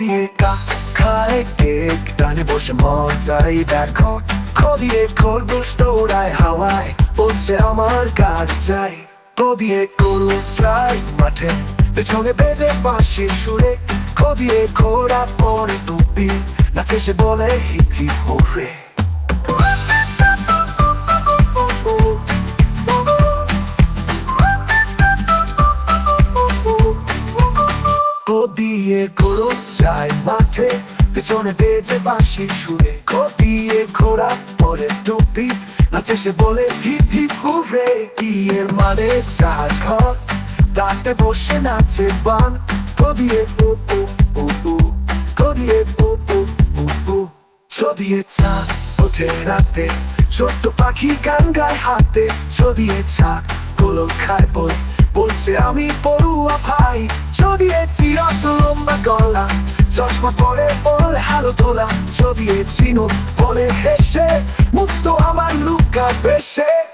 দিয়ে কা খায় কেক। ডানে বসে মজাই দেখো কদিয়ে খরগোশ তোড়ায় হাওয়ায় বলছে আমার কাঠ চাই কদিয়ে গরু চাই মাঠে, পেছনে বেজে পাশে সুরে। কদিয়ে ঘোড়া পরে টুপি, নাচে সে বলে হিপি হোরে যায় মাঠে, পেছনে বেজে বাঁশি সুরে। দিয়ে ঘোড়া পরে টুপি, নাচে সে বলে, হিপ হিপ হুরে ইয়ের মানে জাহাজ ঘর, দাঁতে বসে নাচে বান। দিয়ে পু পু পু পু দিয়ে পু পু পু পু দিয়ে চা ওঠে রাতে। ছোট্ট পাখি গান গায় হাতে। দিয়ে চা গোলো খায় বই, বলছে, আমি পড়ুয়া ভাই। যদি চিরত লম্বা গলা। চশমা পরে বলে হালো তোলা। যদি চিনো বলে হেসে। মুক্ত আমার লুকা বেশে।